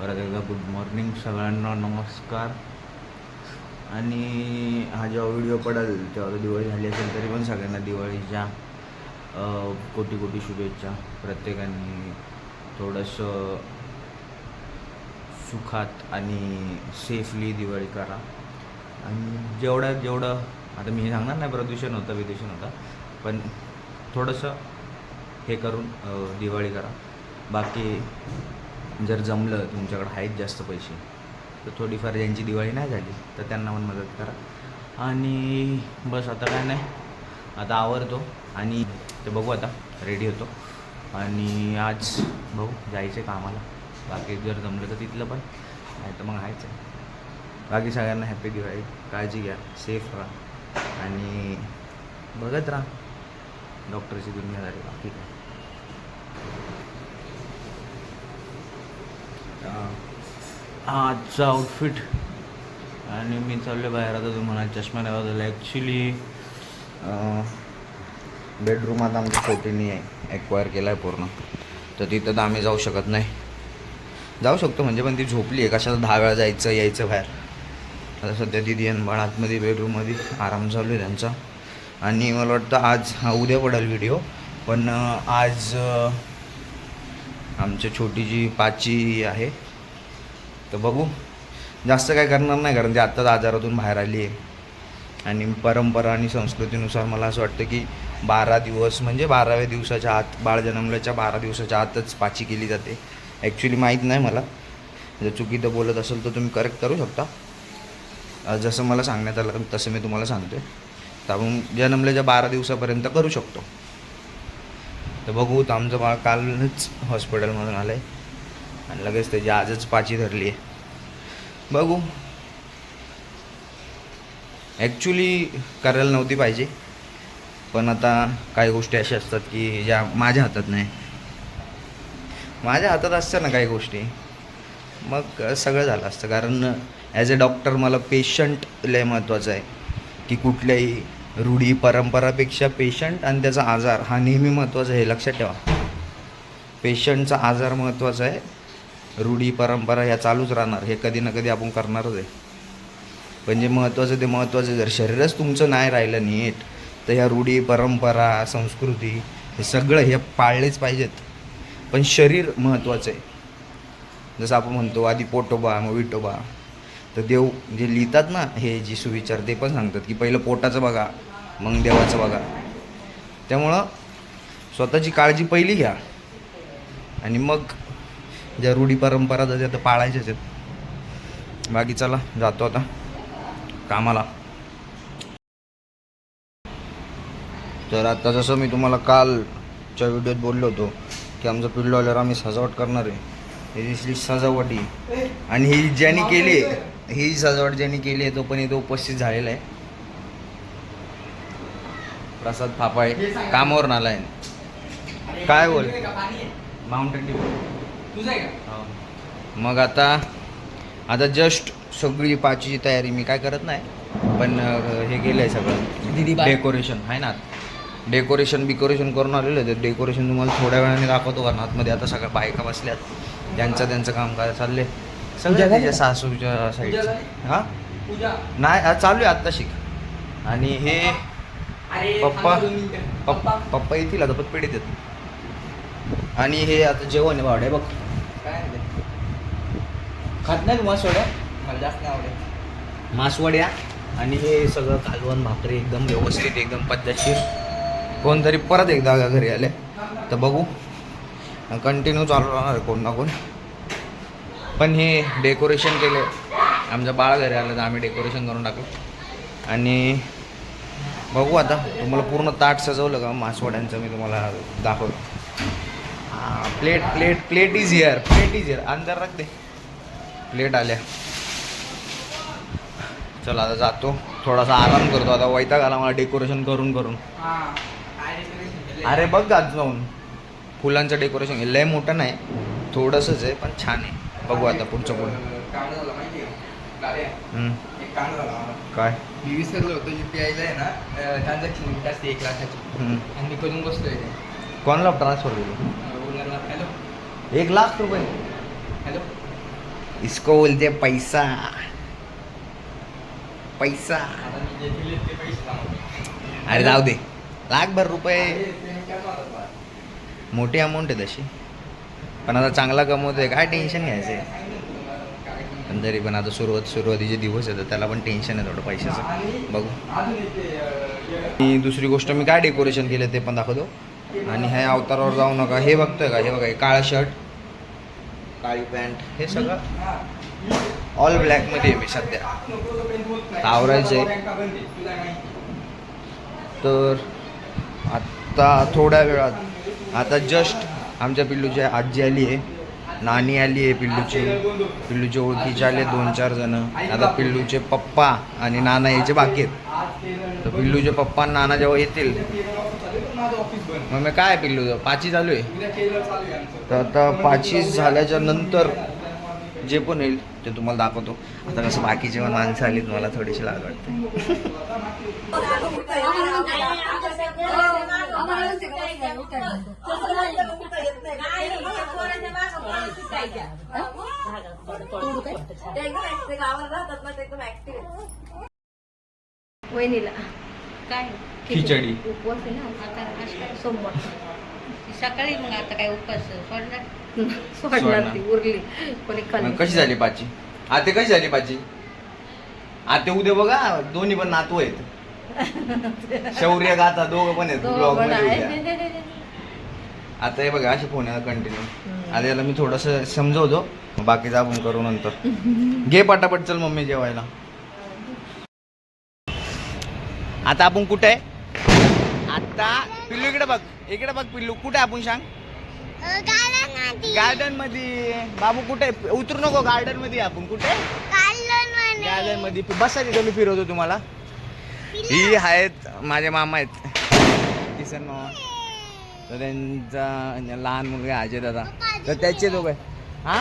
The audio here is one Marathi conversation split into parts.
परत एकदा गुड मॉर्निंग सगळ्यांना नमस्कार. आणि हा जेव्हा व्हिडिओ पडेल तेव्हा दिवाळी झाली असेल तरी पण सगळ्यांना दिवाळीच्या कोटी कोटी शुभेच्छा प्रत्येकाने. थोडंसं सुखात आणि सेफली दिवाळी करा. आणि जेवढं जेवढं आता मी हे सांगणार नाही प्रदूषण होतं विदूषण होतं पण थोडंसं हे करून दिवाळी करा. बाकी जर जमलं तुमच्याकडे आहेत जास्त पैसे तर थोडीफार ज्यांची दिवाळी नाही झाली तर त्यांना पण मदत करा. आणि बस आता काय नाही आता आवरतो आणि ते बघू आता रेडी होतो. आणि आज बघू जायचं कामाला बाकी जर जमलं तर तिथलं पण नाही तर मग आहेच आहे. बाकी सगळ्यांना हॅपी दिवाळी काळजी घ्या सेफ राहा. आणि बघत राहा डॉक्टरची दुनिया झाली बाकी काय. आजचा आउटफिट आणि मी चाललो बाहेर. आता तुम्हाला चष्मा नाही बदलला ॲक्च्युली बेडरूम आता आमच्या आहे एक्वायर केला आहे पूर्ण. तर तिथं तर आम्ही जाऊ शकत नाही. जाऊ शकतो म्हणजे पण ती झोपली आहे कशाला दहा वेळा जायचं यायचं बाहेर? आता सध्या दिदी आणि बाळ आतमध्ये बेडरूममध्ये आराम चालू आहे त्यांचा. आणि मला वाटतं आज हा उद्या पडेल व्हिडिओ पण आज आमच्या छोटी जी पाची आहे. तर बघू. जास्त काय करणार नाही कारण ती आत्ताच आजारातून बाहेर आली आहे. आणि परंपरा आणि संस्कृतीनुसार मला असं वाटतं की बारा दिवस म्हणजे बाराव्या दिवसाच्या आत बाळ जन्मल्याच्या बारा दिवसाच्या आतच पाची केली जाते. ॲक्च्युली माहीत नाही मला. जर चुकीचं बोलत असेल तर तुम्ही करेक्ट करू शकता. जसं मला सांगण्यात आलं तसं मी तुम्हाला सांगतो आहे तर आपण जन्मल्याच्या बारा दिवसापर्यंत करू शकतो. तर बघू तर आमचं बाळ कालच हॉस्पिटलमधून आलं आहे आणि लगेच त्याची आजच पाची धरली आहे. बघू. ॲक्च्युली करायला नव्हती पाहिजे. पण आता काही गोष्टी अशा असतात की ज्या माझ्या हातात नाही. माझ्या हातात असतं ना काही गोष्टी. मग सगळं झालं असतं. कारण ॲज अ डॉक्टर मला पेशंट लय महत्त्वाचं आहे. की कुठल्याही रूढी परंपरापेक्षा पेशंट आणि त्याचा आजार हा नेहमी महत्त्वाचा आहे हे लक्षात ठेवा. पेशंटचा आजार महत्त्वाचा आहे रूढी परंपरा ह्या चालूच राहणार हे कधी ना कधी आपण करणारच आहे. पण जे महत्त्वाचं ते महत्त्वाचं जर शरीरच तुमचं नाही राहिलं नीट तर ह्या रूढी परंपरा संस्कृती हे सगळं हे पाळलेच पाहिजेत. पण शरीर महत्त्वाचं आहे. जसं आपण म्हणतो आधी पोटोबा मग विटोबा. तर देव जे लिहितात ना हे जी सुविचार ते पण सांगतात की पहिलं पोटाचं बघा मग देवाचं बघा. त्यामुळं स्वतःची काळजी पहिली घ्या. आणि मग ज्या रूढी परंपरा त्या आता पाळायच्याच आहेत. बाकी चला जातो आता कामाला. तर आता जसं मी तुम्हाला कालच्या व्हिडिओत बोललो होतो की आमचं पिल्लू आल्यावर आम्ही सजावट करणार आहे. ही दिसली सजावटी. आणि ही ज्यांनी केली आहे ही सजावट ज्यांनी केली आहे तो पण इथं उपस्थित झालेला आहे. प्रसाद फापाय कामावरून आलाय. काय बोल? माउंटेन ड्यू हो. मग आता आता जस्ट सगळी पाचीची तयारी मी काय करत नाही पण हे केलं आहे सगळं. दीदी. डेकोरेशन आहे ना? डेकोरेशन बिकोरेशन करून आलेलं आहे डेकोरेशन तुम्हाला थोड्या वेळाने दाखवतो कारण आतमध्ये आता सगळ्या बायका बसल्यात. ज्यांचं त्यांचं काम काय चालले सगळ्या का? सासूच्या पूजा साईडचं झाली? हां? नाही चालू आहे आत्ता शिक. आणि हे पप्पा. पप्पा पप्पा. येतील आता पण पेढीत येत आणि हे आता जेवण आहे भावडे बघ. ते? खात नाही तुम्हाला सोड्या मला जास्त नाही आवडत. मासवड्या आणि हे सगळं कालवण भाकरी एकदम व्यवस्थित एकदम पद्धतशीर. कोणतरी परत एकदा घरी आले. तर बघू. कंटिन्यू चालू राहणार कोण ना कोण. पण हे डेकोरेशन केले. आमचं बाळ घरी आलं तर आम्ही डेकोरेशन करून टाकू. आणि बघू आता तुम्हाला पूर्ण ताट सजवलं का? मासवड्यांचं मी तुम्हाला दाखवतो. हां plate plate plate is here plate is here अंदर रख दे. प्लेट आल्या. चला आता जातो. थोडासा आराम करतो. आता वैताग आला मला डेकोरेशन करून करून. हा? अरे बघ आज जाऊन फुलांचं डेकोरेशन लय मोठं नाही. थोडंसंच आहे पण छान आहे. बघू आता पुढचं पुढं. काय? मी विसरलो होतो युपीआयला आहे ना ट्रान्झॅक्शन लिमिट असते एक लाखाची. आणि मी करून बसलोय ते. कोणाला ट्रान्सफर केलं? एक लाख रुपये. हॅलो. इसको बोलते पैसा. पैसा. अरे जाऊ दे. लाखभर रुपये? मोठी अमाऊंट आहे तशी. पण आता चांगला कमवतोय काय टेन्शन घ्यायचं आहे पण तरी पण आता सुरुवात सुरुवातीचे दिवस येतात त्याला पण टेन्शन आहे थोडं पैशाचं. बघू. आणि दुसरी गोष्ट मी काय डेकोरेशन केलं ते पण दाखवतो. आणि ह्या अवतारावर जाऊ नका. हे बघतोय का? हे बघा हे काळा शर्ट काळी पॅन्ट हे सगळं ऑल ब्लॅकमध्ये आहे मी सध्या. आवरायचं आहे, तर आत्ता थोड्या वेळात आता जस्ट आमच्या पिल्लूची आजी आली आहे नानी आली आहे पिल्लूची. पिल्लूचे ओळखीचे आले दोन चार जण. आता पिल्लूचे पप्पा आणि नाना यायचे बाकी आहेत. तर पिल्लूचे पप्पा आणि नाना जेव्हा येतील. मग मी काय पिल्लू? पाची चालू आहे. तर आता पाचशे झाल्याच्यानंतर जे पण येईल ते तुम्हाला दाखवतो. आता कसं बाकीचे पण माणसं आलीत मला थोडीशी वाटते. वहिनीला. काय? खिचडी. उपवास आहे ना? आता आज काय? सोमवार. सकाळी मग आता काय उपास सोडणार? सोडणार. ती उरली. कोणी खाल्ली? कशी झाली पाची आते कशी झाली पाची आते उद्या बघा दोन्ही पण नातू आहेत. शौर्य गाथा दोघं पण आहेत दोघं ब्लॉग पण मध्ये आहे. उद्या. आता हे बघा असे फोन आहे कंटिन्यू. आता याला मी थोडस समजवतो. बाकीचं आपण करू नंतर. घे पटापट चल मम्मी जेवायला. आता आपण कुठे? आहे आता पिल्लू इकडे बघ. इकडे बघ पिल्लू. कुठे आहे आपण सांग? गार्डनमध्ये बाबू कुठे? आहे? उतरू नको गार्डनमध्ये आपण. कुठे? गार्डनमध्ये बसा तिथं मी फिरवतो तुम्हाला. ही आहेत माझे मामा आहेत. किसन मामा. तर त्यांचा लहान मुलगा अजय दादा. तर त्याचे दोघं हा?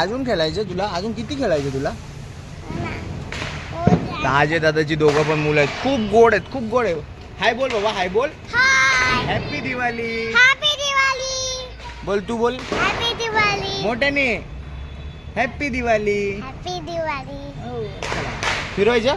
अजून खेळायचं. तुला? अजून किती खेळायचं तुला? अजय दादाची दोघं पण मुलं आहेत. खूप गोड आहेत खूप गोड आहे हाय बोल बाबा हाय बोल. हॅपी दिवाळी बोल तू बोल. मोठ्याने. हॅपी दिवाळी फिरवायचं?